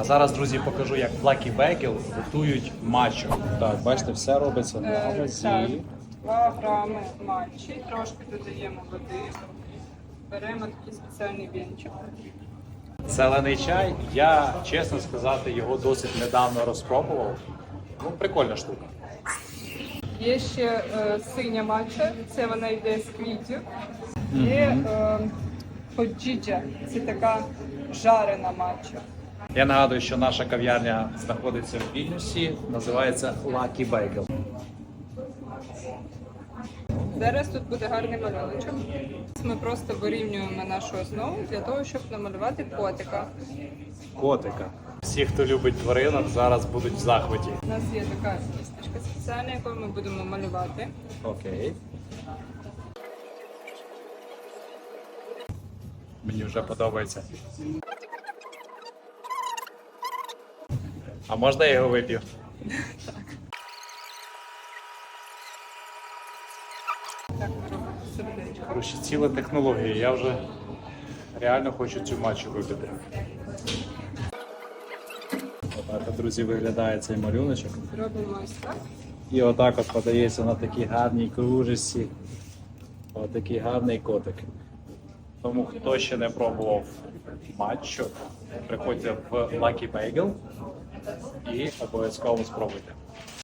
А зараз, друзі, покажу, як в Lucky Bagel готують мачо. Так, бачите, все робиться на Е, вазі. 2 грами матчі, трошки додаємо води, беремо такий спеціальний вінчик. Зелений чай. Я, чесно сказати, його досить недавно розпробував. Ну, прикольна штука. Є ще е, синя матча, це вона йде з квітів. Є е, поджіджа, це така жарена матча. Я нагадую, що наша кав'ярня знаходиться в Вільнюсі, називається Lucky Bagel. Зараз тут буде гарний малюночок. Ми просто вирівнюємо нашу основу для того, щоб намалювати котика. Котика. Всі, хто любить тваринок, зараз будуть в захваті. У нас є така кісточка спеціальна, якою ми будемо малювати. Окей. Мені вже подобається. А можна я його вип'ю? Коротше, ціла технологія. Я вже реально хочу цю матчу випити. Отак, друзі, виглядає цей малюночок. Робимо ось так. І отак от подається на такій гарній кружечці. Отакий гарний котик. Тому хто ще не пробував матчу, приходьте в Lucky Bagel і обов'язково спробуйте.